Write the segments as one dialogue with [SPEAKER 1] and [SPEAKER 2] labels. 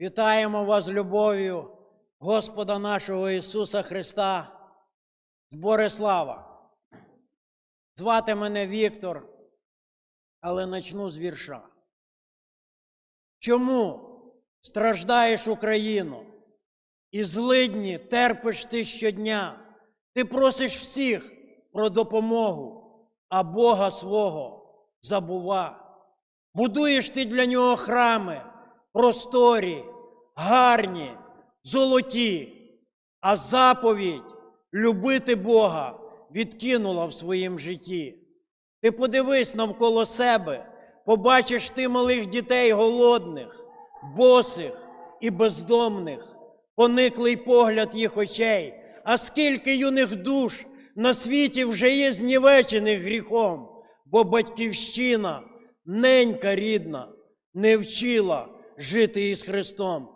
[SPEAKER 1] Вітаємо вас любов'ю Господа нашого Ісуса Христа з Борислава. Звати мене Віктор, але начну з вірша. Чому страждаєш Україну? І злидні терпиш ти щодня. Ти просиш всіх про допомогу, а Бога свого забува. Будуєш ти для нього храми, просторі, гарні, золоті, а заповідь любити Бога відкинула в своїм житті. Ти подивись навколо себе, побачиш ти малих дітей голодних, босих і бездомних, пониклий погляд їх очей, а скільки юних душ на світі вже є знівечених гріхом, бо батьківщина, ненька рідна, не вчила жити із Христом.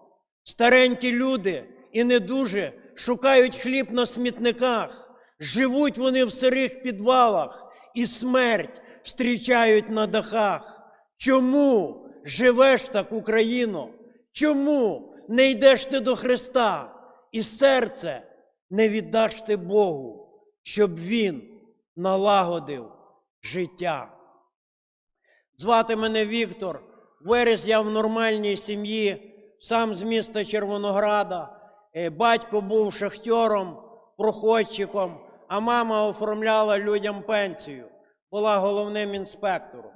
[SPEAKER 1] Старенькі люди і недуже шукають хліб на смітниках, живуть вони в сирих підвалах і смерть встрічають на дахах. Чому живеш так, Україно? Чому не йдеш ти до Христа і серце не віддаш ти Богу, щоб Він налагодив життя? Звати мене Віктор. Виріс я в нормальній сім'ї, сам з міста Червонограда. Е, Батько був шахтьором, проходчиком, а мама оформляла людям пенсію, була головним інспектором.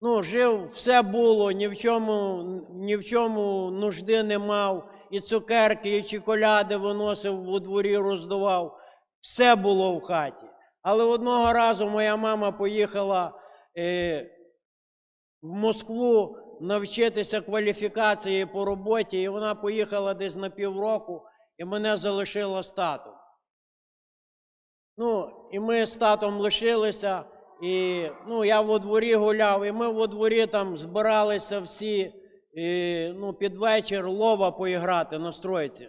[SPEAKER 1] Ну, жив, все було, ні в чому, ні в чому нужди не мав, і цукерки, і чоколяди виносив у дворі, роздавав. Все було в хаті. Але одного разу моя мама поїхала е, в Москву навчитися кваліфікації по роботі, і вона поїхала десь на півроку, і мене залишила з татом. Ну, і ми з татом лишилися, і ну, я во дворі гуляв, і ми во дворі там збиралися всі і, ну, під вечір лова поіграти на стройці.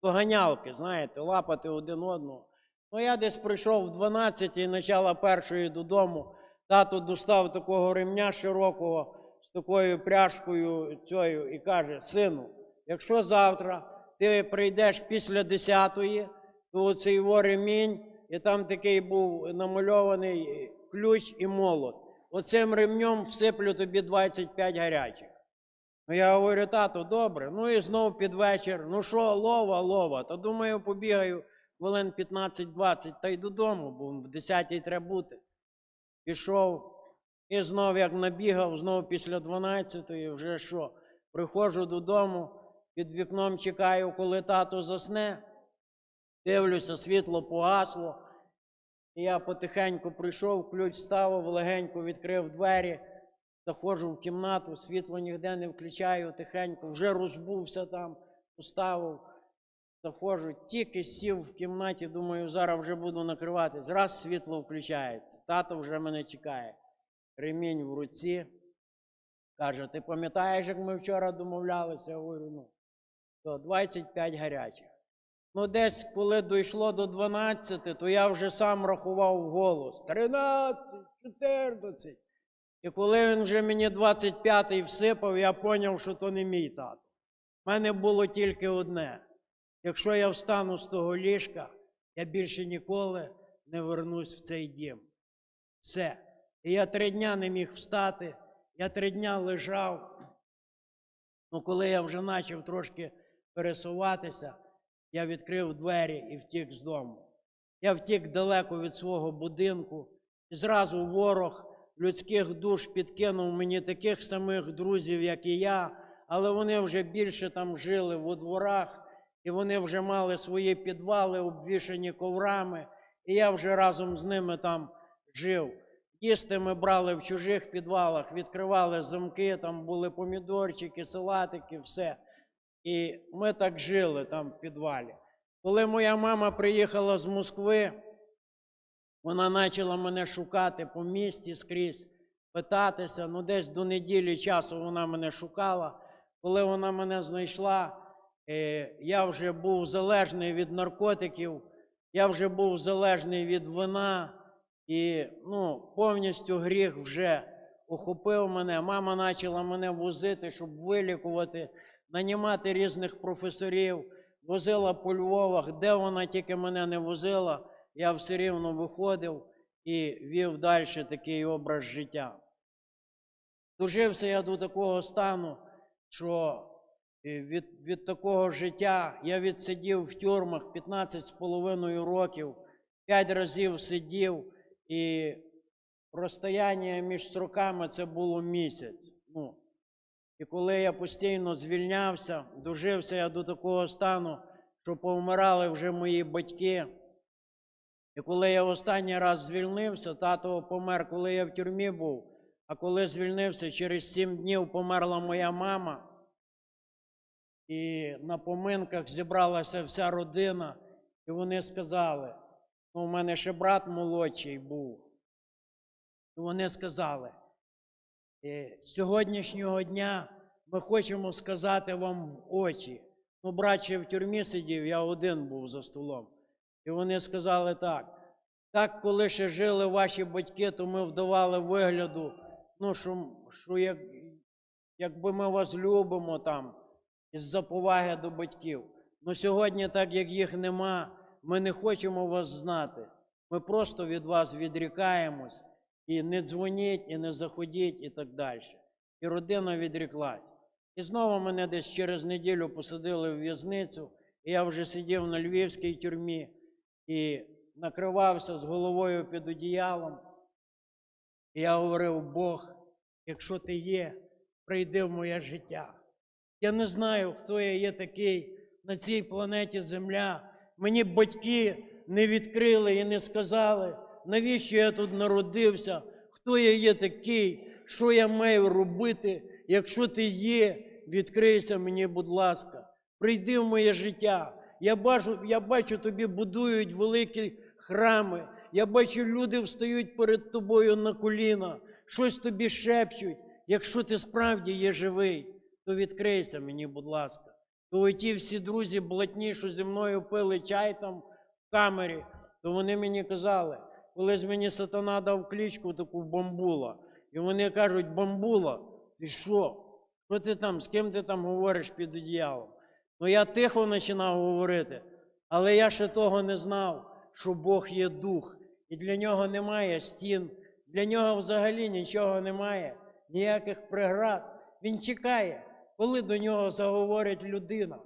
[SPEAKER 1] Поганялки, знаєте, лапати один одного. Ну, я десь прийшов в 12 і почала першої додому. Тато достав такого ремня широкого з такою пряжкою цією і каже: сину, якщо завтра ти прийдеш після 10-ї, то оцей його ремінь, і там такий був намальований ключ і молот. Оцим ремнем всиплю тобі 25 гарячих. Ну, я говорю, тато, добре. Ну і знов під вечір. Ну що, лова, лова. Та думаю, побігаю хвилин 15-20 та й додому, бо в 10-й треба бути. Пішов і знов як набігав, знов після 12-ї, вже що, приходжу додому, під вікном чекаю, коли тато засне. Дивлюся, світло погасло. І я потихеньку прийшов, ключ ставив, легенько відкрив двері, заходжу в кімнату, світло ніде не включаю, тихенько, вже розбувся там, поставив. Заходжу, тільки сів в кімнаті, думаю, зараз вже буду накривати. Зраз світло включається. Тато вже мене чекає. Ремінь в руці. Каже, ти пам'ятаєш, як ми вчора домовлялися? Я говорю, ну, то 25 гарячих. Ну, десь, коли дійшло до 12, то я вже сам рахував голос. 13, 14. І коли він вже мені 25-й всипав, я зрозумів, що то не мій тато. У мене було тільки одне. Якщо я встану з того ліжка, я більше ніколи не вернусь в цей дім. Все. І я три дня не міг встати, я три дня лежав. Ну, коли я вже почав трошки пересуватися, я відкрив двері і втік з дому. Я втік далеко від свого будинку, і зразу ворог людських душ підкинув мені таких самих друзів, як і я, але вони вже більше там жили у дворах, і вони вже мали свої підвали, обвішані коврами, і я вже разом з ними там жив. Їсти ми брали в чужих підвалах, відкривали замки, там були помідорчики, салатики, все. І ми так жили там в підвалі. Коли моя мама приїхала з Москви, вона почала мене шукати по місті скрізь, питатися. Ну, десь до неділі часу вона мене шукала. Коли вона мене знайшла, е, я вже був залежний від наркотиків, я вже був залежний від вина, і ну, повністю гріх вже охопив мене. Мама почала мене возити, щоб вилікувати, нанімати різних професорів, возила по Львовах, де вона тільки мене не возила, я все рівно виходив і вів далі такий образ життя. Дожився я до такого стану, що е, від, від такого життя я відсидів в тюрмах 15 з половиною років, 5 разів сидів, і розстояння між строками це було місяць. Ну, і коли я постійно звільнявся, дожився я до такого стану, що повмирали вже мої батьки. І коли я останній раз звільнився, тато помер, коли я в тюрмі був. А коли звільнився, через сім днів померла моя мама. І на поминках зібралася вся родина, і вони сказали: у мене ще брат молодший був. І вони сказали: «Е, з сьогоднішнього дня ми хочемо сказати вам в очі. Ну, брат ще в тюрмі сидів, я один був за столом. І вони сказали так. Так, коли ще жили ваші батьки, то ми вдавали вигляду, ну, що, що як, якби ми вас любимо там, із-за поваги до батьків. Ну сьогодні, так як їх нема, ми не хочемо вас знати. Ми просто від вас відрікаємось і не дзвоніть, і не заходіть, і так далі. І родина відріклась. І знову мене десь через неділю посадили в в'язницю, і я вже сидів на львівській тюрмі і накривався з головою під одіялом. І я говорив, Бог, якщо ти є, прийди в моє життя. Я не знаю, хто я є такий на цій планеті Земля. Мені батьки не відкрили і не сказали, навіщо я тут народився, хто я є такий, що я маю робити. Якщо ти є, відкрийся мені, будь ласка, прийди в моє життя. Я бачу, я бачу, тобі будують великі храми. Я бачу, люди встають перед тобою на коліна, щось тобі шепчуть. Якщо ти справді є живий, то відкрийся мені, будь ласка. То ті всі друзі блатні, що зі мною пили чай там в камері, то вони мені казали, колись мені сатана дав кличку таку бамбула. І вони кажуть, бамбула, ти що? Що ти там, з ким ти там говориш під одіялом? Ну я тихо починав говорити, але я ще того не знав, що Бог є дух, і для нього немає стін, для нього взагалі нічого немає, ніяких преград. Він чекає, коли до нього заговорить людина.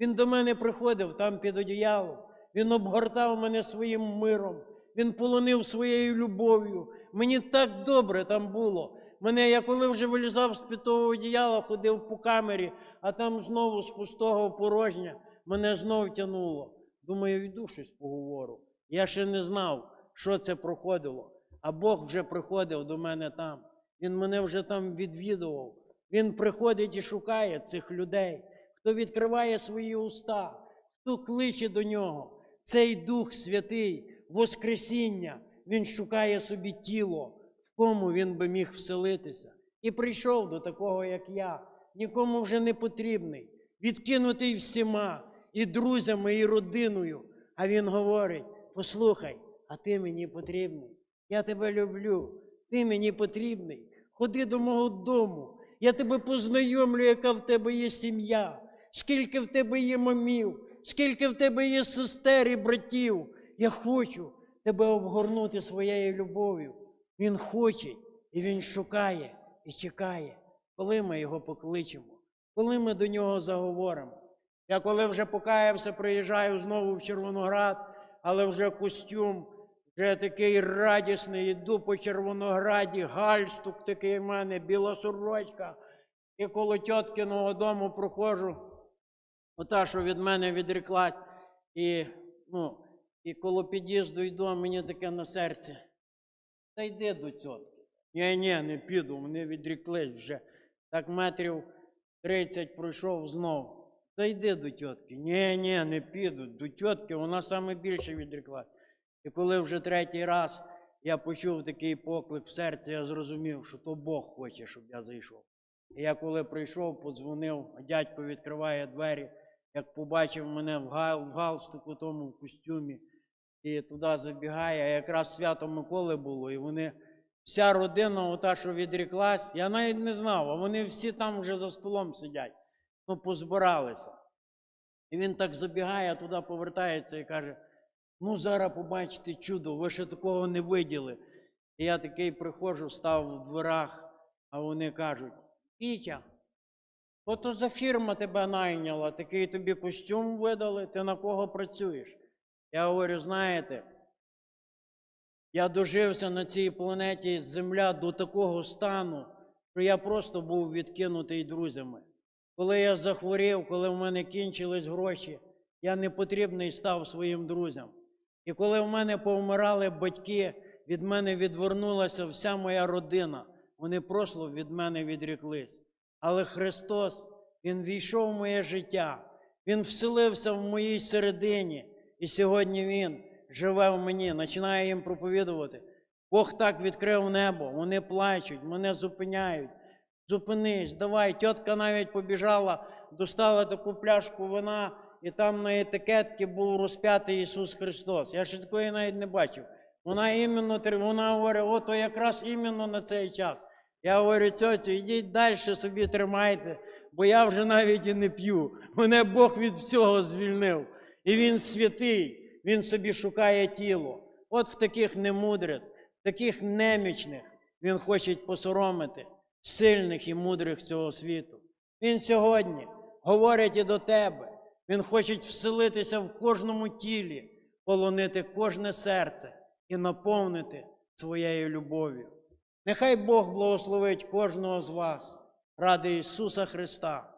[SPEAKER 1] Він до мене приходив там під одіялом, він обгортав мене своїм миром, він полонив своєю любов'ю. Мені так добре там було. Мене, я коли вже вилізав з під того одіяла, ходив по камері, а там знову з пустого порожня, мене знов тянуло. Думаю, йду щось поговорю. Я ще не знав, що це проходило. А Бог вже приходив до мене там. Він мене вже там відвідував. Він приходить і шукає цих людей, хто відкриває свої уста, хто кличе до нього. Цей Дух Святий, Воскресіння, він шукає собі тіло, в кому він би міг вселитися. І прийшов до такого, як я, нікому вже не потрібний, відкинутий всіма, і друзями, і родиною. А він говорить: послухай, а ти мені потрібний. Я тебе люблю, ти мені потрібний. Ходи до мого дому. Я тебе познайомлю, яка в тебе є сім'я, скільки в тебе є мамів, скільки в тебе є сестер і братів. Я хочу тебе обгорнути своєю любов'ю. Він хоче і він шукає і чекає, коли ми його покличемо, коли ми до нього заговоримо. Я коли вже покаявся, приїжджаю знову в Червоноград, але вже костюм, вже такий радісний, йду по Червонограді, гальстук такий в мене, біла сорочка. І коло тьоткиного дому проходжу, ота, що від мене відреклась, і, ну, і коло під'їзду йду, мені таке на серці. Та йди до тьотки. Ні, ні, не піду, вони відріклись вже. Так метрів 30 пройшов знов. Та йди до тьотки. Ні, ні, не піду. До тьотки вона саме більше відреклась. І коли вже третій раз я почув такий поклик в серці, я зрозумів, що то Бог хоче, щоб я зайшов. І я коли прийшов, подзвонив, дядько відкриває двері, як побачив мене в галстуку, тому в костюмі, і туди забігає. А якраз свято Миколи було, і вони вся родина, ота, що відріклась, я навіть не знав, а вони всі там вже за столом сидять, ну, позбиралися. І він так забігає, туди повертається і каже: ну, зараз побачите чудо, ви ще такого не виділи. І я такий приходжу, став в дверах, а вони кажуть: Пітя, ото за фірма тебе найняла, такий тобі костюм видали, ти на кого працюєш? Я говорю, знаєте, я дожився на цій планеті Земля до такого стану, що я просто був відкинутий друзями. Коли я захворів, коли в мене кінчились гроші, я не потрібний став своїм друзям. І коли в мене повмирали батьки, від мене відвернулася вся моя родина. Вони просто від мене відріклись. Але Христос, Він війшов в моє життя, Він вселився в моїй середині, і сьогодні Він живе в мені, починає їм проповідувати. Бог так відкрив небо, вони плачуть, мене зупиняють. Зупинись, давай. Тітка навіть побіжала, достала таку пляшку вина, і там на етикетці був розп'ятий Ісус Христос. Я ще такої навіть не бачив. Вона іменно вона говорить, ото якраз іменно на цей час. Я говорю, цьоцю, ідіть далі собі тримайте, бо я вже навіть і не п'ю. Мене Бог від всього звільнив. І Він святий, Він собі шукає тіло. От в таких немудрих, таких немічних Він хоче посоромити сильних і мудрих цього світу. Він сьогодні говорить і до тебе. Він хоче вселитися в кожному тілі, полонити кожне серце і наповнити своєю любов'ю. Нехай Бог благословить кожного з вас ради Ісуса Христа.